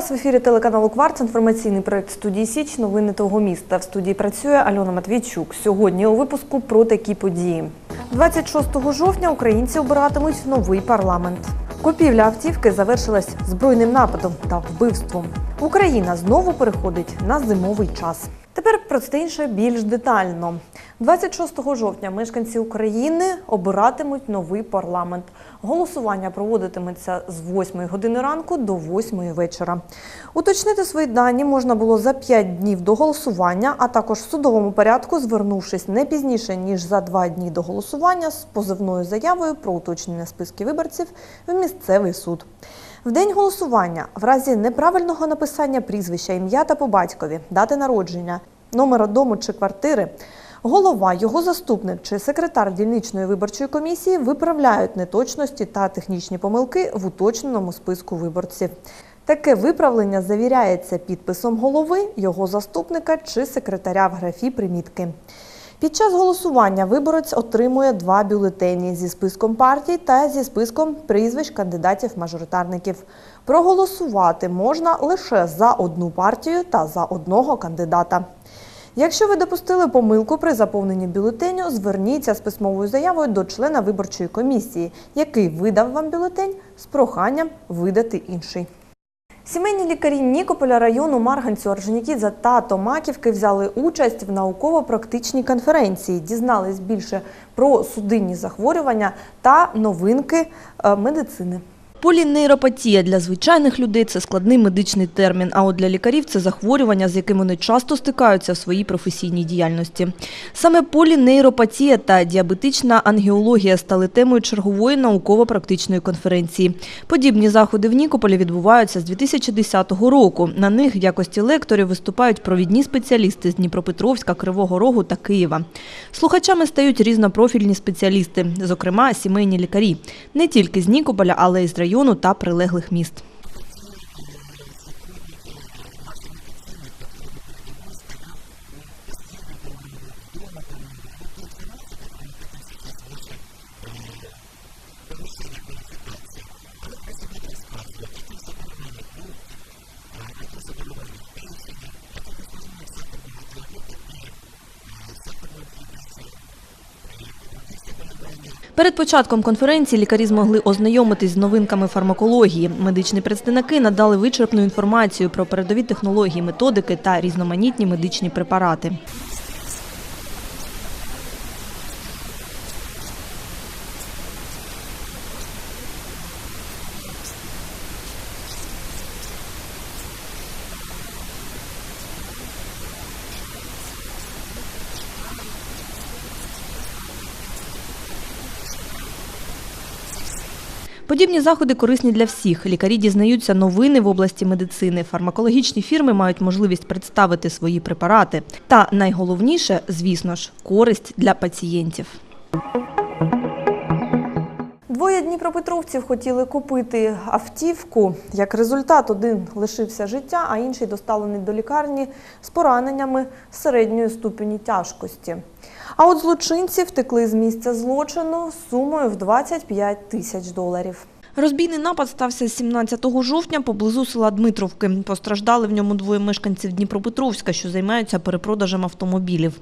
в ефірі телеканалу Кварц. Інформаційний проект студії Січ. Новини того міста. В студії працює Альона Матвійчук. Сьогодні у випуску про такі події. 26 жовтня українці обиратимуть новий парламент. Купівля автівки завершилась збройним нападом та вбивством. Україна знову переходить на зимовий час. Тепер про це інше більш детально. 26 жовтня мешканці України обиратимуть новий парламент. Голосування проводитиметься з 8 години ранку до 8 вечора. Уточнити свої дані можна було за 5 днів до голосування, а також в судовому порядку, звернувшись не пізніше ніж за 2 дні до голосування з позивною заявою про уточнення списків виборців в місцевий суд. В день голосування, в разі неправильного написання прізвища, ім'я та по батькові, дати народження, номера дому чи квартири, голова, його заступник чи секретар дільничної виборчої комісії виправляють неточності та технічні помилки в уточненому списку виборців. Таке виправлення завіряється підписом голови, його заступника чи секретаря в графі примітки. Під час голосування виборець отримує два бюлетені зі списком партій та зі списком прізвищ кандидатів-мажоритарників. Проголосувати можна лише за одну партію та за одного кандидата. Якщо ви допустили помилку при заповненні бюлетеню, зверніться з письмовою заявою до члена виборчої комісії, який видав вам бюлетень з проханням видати інший. Сімейні лікарі Нікополя району Марганцю, Орджонікідзе та Томаківки взяли участь в науково-практичній конференції, дізнались більше про судинні захворювання та новинки е, медицини. Полінейропатія для звичайних людей це складний медичний термін, а от для лікарів це захворювання, з яким вони часто стикаються в своїй професійній діяльності. Саме полінейропатія та діабетична ангіологія стали темою чергової науково-практичної конференції. Подібні заходи в Нікополі відбуваються з 2010 року. На них в якості лекторів виступають провідні спеціалісти з Дніпропетровська, Кривого Рогу та Києва. Слухачами стають різнопрофільні спеціалісти, зокрема сімейні лікарі, не тільки з Нікополя, але й з району та прилеглих міст. Перед початком конференції лікарі змогли ознайомитись з новинками фармакології. Медичні представники надали вичерпну інформацію про передові технології, методики та різноманітні медичні препарати. Подібні заходи корисні для всіх. Лікарі дізнаються новини в області медицини. Фармакологічні фірми мають можливість представити свої препарати. Та найголовніше, звісно ж, користь для пацієнтів. Двоє дніпропетровців хотіли купити автівку. Як результат, один лишився життя, а інший доставлений до лікарні з пораненнями середньої ступені тяжкості. А от злочинці втекли з місця злочину з сумою в 25 тисяч доларів. Розбійний напад стався 17 жовтня поблизу села Дмитровки. Постраждали в ньому двоє мешканців Дніпропетровська, що займаються перепродажем автомобілів.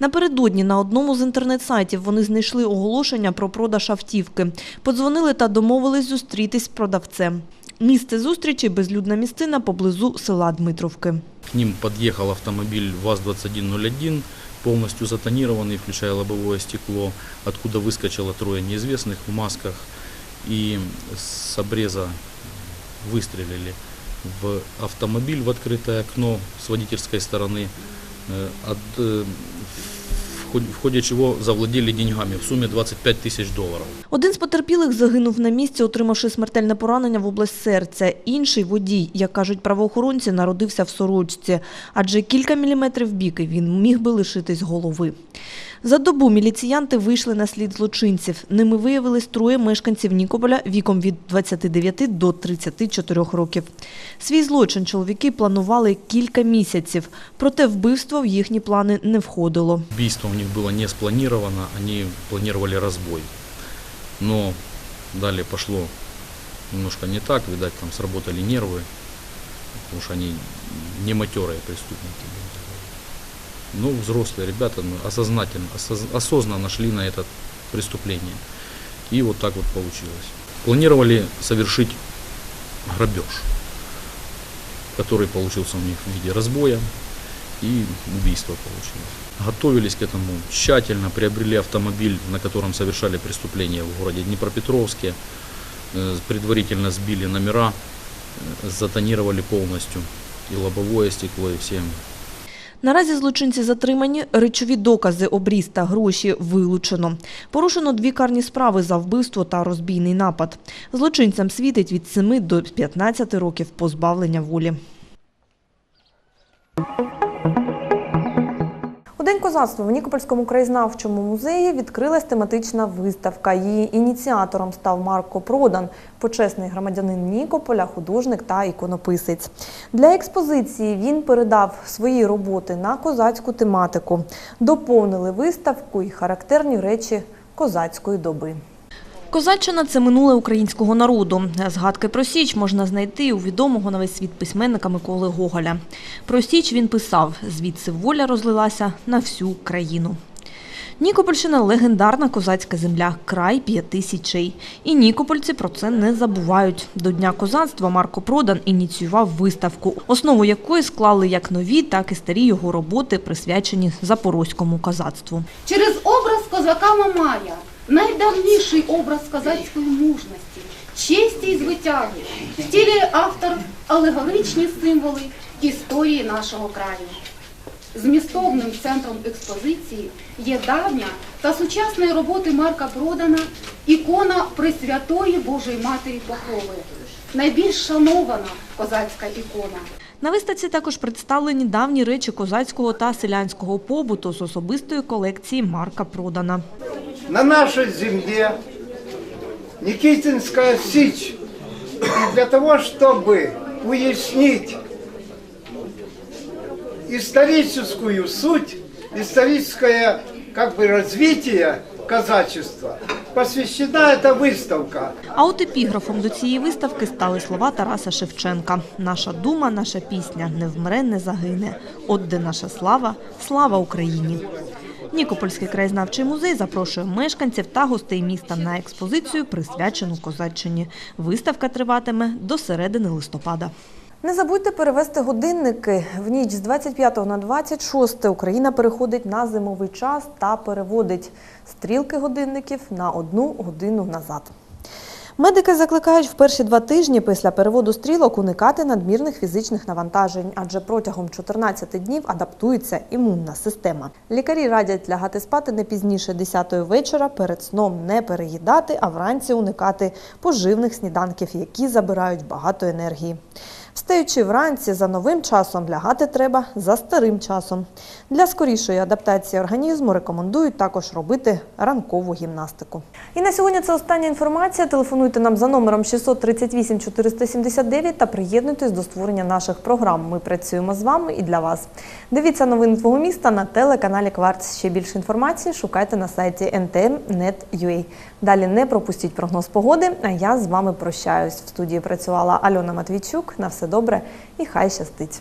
Напередодні на одному з інтернет-сайтів вони знайшли оголошення про продаж автівки. Подзвонили та домовились зустрітись з продавцем. Місце зустрічі – безлюдна місцина поблизу села Дмитровки. К ним подъехал автомобиль ВАЗ-2101, полностью затонированный, включая лобовое стекло, откуда выскочило трое неизвестных в масках и с обреза выстрелили в автомобиль в открытое окно с водительской стороны, э, от, э, в ході чого завладіли деньгами в сумі 25 тисяч доларів. Один з потерпілих загинув на місці, отримавши смертельне поранення в область серця. Інший водій, як кажуть правоохоронці, народився в сорочці, адже кілька міліметрів біки він міг би лишитись голови. За добу міліціянти вийшли на слід злочинців. Ними виявились троє мешканців Нікополя віком від 29 до 34 років. Свій злочин чоловіки планували кілька місяців, проте вбивство в їхні плани не входило. Убийство у них было не спланировано, они планировали разбой. Но далее пошло немножко не так, видать, там сработали нервы. потому что они не матерые преступники. Ну, взрослые ребята ну, осознательно, осоз- осознанно шли на это преступление. И вот так вот получилось. Планировали совершить грабеж, который получился у них в виде разбоя и убийства получилось. Готовились к этому тщательно, приобрели автомобиль, на котором совершали преступление в городе Днепропетровске, Э, предварительно сбили номера, э, затонировали полностью и лобовое стекло, и все Наразі злочинці затримані, речові докази, обріз та гроші вилучено. Порушено дві карні справи за вбивство та розбійний напад. Злочинцям світить від 7 до 15 років позбавлення волі. У козацтва в Нікопольському краєзнавчому музеї відкрилась тематична виставка. Її ініціатором став Марко Продан, почесний громадянин Нікополя, художник та іконописець. Для експозиції він передав свої роботи на козацьку тематику. Доповнили виставку і характерні речі козацької доби. Козаччина – це минуле українського народу. Згадки про Січ можна знайти у відомого на весь світ письменника Миколи Гоголя. Про Січ він писав «Звідси воля розлилася на всю країну». Нікопольщина – легендарна козацька земля, край п'яти січей. І нікопольці про це не забувають. До Дня козацтва Марко Продан ініціював виставку, основу якої склали як нові, так і старі його роботи, присвячені запорозькому козацтву. Через образ козака Мамая, найдавніший образ козацької мужності, честі і звитяги, втілює автор алегоричні символи історії нашого краю. Змістовним центром експозиції є давня та сучасної роботи Марка Продана ікона Пресвятої Божої Матері Покрови, найбільш шанована козацька ікона. На виставці також представлені давні речі козацького та селянського побуту з особистої колекції Марка Продана на нашей земле Никитинская Сич. И для того, чтобы уяснить историческую суть, историческое как бы развитие казачества, посвящена эта выставка. А от епіграфом до цієї виставки стали слова Тараса Шевченка. Наша дума, наша пісня не вмре, не загине. От де наша слава, слава Україні. Нікопольський краєзнавчий музей запрошує мешканців та гостей міста на експозицію, присвячену козаччині. Виставка триватиме до середини листопада. Не забудьте перевести годинники. В ніч з 25 на 26 Україна переходить на зимовий час та переводить стрілки годинників на одну годину назад. Медики закликають в перші два тижні після переводу стрілок уникати надмірних фізичних навантажень, адже протягом 14 днів адаптується імунна система. Лікарі радять лягати спати не пізніше 10 вечора, перед сном не переїдати, а вранці уникати поживних сніданків, які забирають багато енергії. Встаючи вранці за новим часом, лягати треба за старим часом. Для скорішої адаптації організму рекомендують також робити ранкову гімнастику. І на сьогодні це остання інформація. Телефонуйте нам за номером 638 479 та приєднуйтесь до створення наших програм. Ми працюємо з вами і для вас. Дивіться новини твого міста на телеканалі Кварц. Ще більше інформації шукайте на сайті ntm.net.ua. Далі не пропустіть прогноз погоди. А я з вами прощаюсь. В студії працювала Альона Матвійчук. На все добре і хай щастить.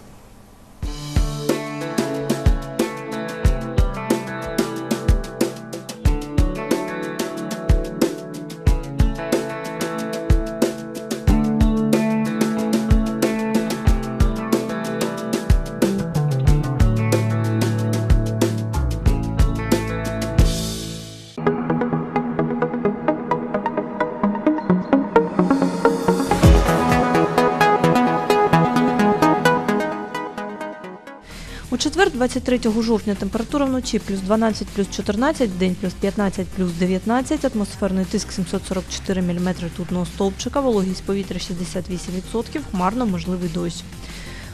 23 жовтня, температура вночі плюс 12, плюс 14, в день плюс 15, плюс 19, атмосферний тиск 744 мм ртутного стовпчика, вологість повітря 68%, хмарно можливий дощ.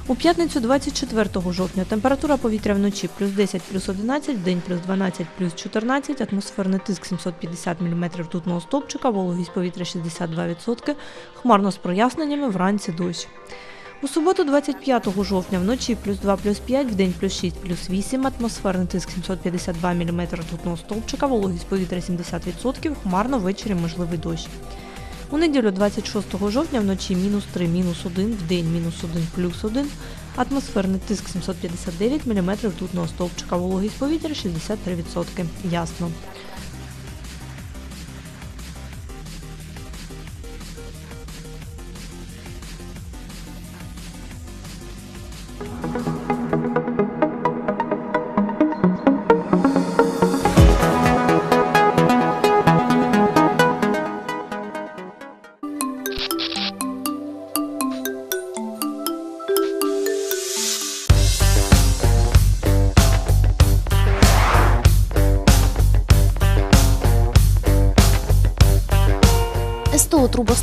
У п'ятницю 24 жовтня температура повітря вночі плюс 10, плюс 11, в день плюс 12, плюс 14, атмосферний тиск 750 мм ртутного стовпчика, вологість повітря 62%, хмарно з проясненнями, вранці дощ. У суботу 25 жовтня вночі плюс 2 плюс 5, в день плюс 6 плюс 8, атмосферний тиск 752 мм ртутного стовпчика, вологість повітря 70%, хмарно ввечері можливий дощ. У неділю 26 жовтня вночі мінус 3, мінус 1, в день мінус 1, плюс 1. Атмосферний тиск 759 мм ртутного стовпчика, вологість повітря 63%. Ясно.